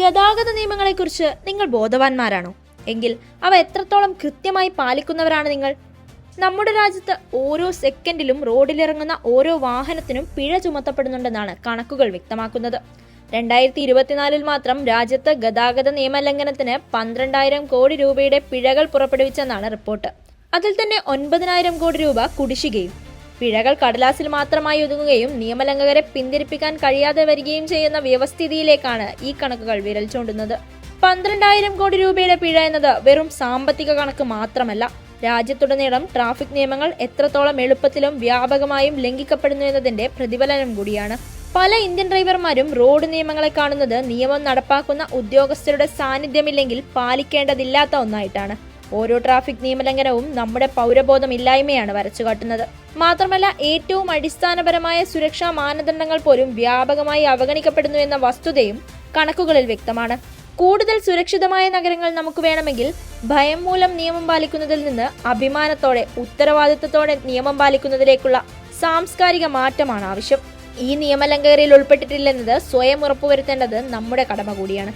ഗതാഗത നിയമങ്ങളെക്കുറിച്ച് നിങ്ങൾ ബോധവാന്മാരാണോ? എങ്കിൽ അവ എത്രത്തോളം കൃത്യമായി പാലിക്കുന്നവരാണ് നിങ്ങൾ? നമ്മുടെ രാജ്യത്ത് ഓരോ സെക്കൻഡിലും റോഡിലിറങ്ങുന്ന ഓരോ വാഹനത്തിനും പിഴ ചുമത്തപ്പെടുന്നുണ്ടെന്നാണ് കണക്കുകൾ വ്യക്തമാക്കുന്നത്. രണ്ടായിരത്തി ഇരുപത്തിനാലിൽ മാത്രം രാജ്യത്ത് ഗതാഗത നിയമലംഘനത്തിന് പന്ത്രണ്ടായിരം കോടി രൂപയുടെ പിഴകൾ പുറപ്പെടുവിച്ചെന്നാണ് റിപ്പോർട്ട്. അതിൽ തന്നെ ഒൻപതിനായിരം കോടി രൂപ കുടിശ്ശികയും പിഴകൾ കടലാസിൽ മാത്രമായി ഒതുങ്ങുകയും നിയമലംഘകരെ പിന്തിരിപ്പിക്കാൻ കഴിയാതെ വരികയും ചെയ്യുന്ന വ്യവസ്ഥിതിയിലേക്കാണ് ഈ കണക്കുകൾ വിരൽ ചൂണ്ടുന്നത്. പന്ത്രണ്ടായിരം കോടി രൂപയുടെ പിഴ എന്നത് വെറും സാമ്പത്തിക കണക്ക് മാത്രമല്ല. രാജ്യത്തുടനീളം ട്രാഫിക് നിയമങ്ങൾ എത്രത്തോളം എളുപ്പത്തിലും വ്യാപകമായും ലംഘിക്കപ്പെടുന്നു എന്നതിന്റെ പ്രതിഫലനം കൂടിയാണ്. പല ഇന്ത്യൻ ഡ്രൈവർമാരും റോഡ് നിയമങ്ങളെ കാണുന്നത് നിയമം നടപ്പാക്കുന്ന ഉദ്യോഗസ്ഥരുടെ സാന്നിധ്യമില്ലെങ്കിൽ പാലിക്കേണ്ടതില്ലാത്ത ഒന്നായിട്ടാണ്. ഓരോ ട്രാഫിക് നിയമലംഘനവും നമ്മുടെ പൗരബോധമില്ലായ്മയാണ് വരച്ചുകാട്ടുന്നത് മാത്രമല്ല ഏറ്റവും അടിസ്ഥാനപരമായ സുരക്ഷാ മാനദണ്ഡങ്ങൾ പോലും വ്യാപകമായി അവഗണിക്കപ്പെടുന്നു എന്ന വസ്തുതയും കണക്കുകളിൽ വ്യക്തമാണ്. കൂടുതൽ സുരക്ഷിതമായ നഗരങ്ങൾ നമുക്ക് വേണമെങ്കിൽ ഭയം മൂലം നിയമം പാലിക്കുന്നതിൽ നിന്ന് അഭിമാനത്തോടെ ഉത്തരവാദിത്തത്തോടെ നിയമം പാലിക്കുന്നതിലേക്കുള്ള സാംസ്കാരിക മാറ്റമാണ് ആവശ്യം. ഈ നിയമലംഘകരിൽ ഉൾപ്പെട്ടിട്ടില്ലെന്നത് സ്വയം ഉറപ്പുവരുത്തേണ്ടത് നമ്മുടെ കടമ കൂടിയാണ്.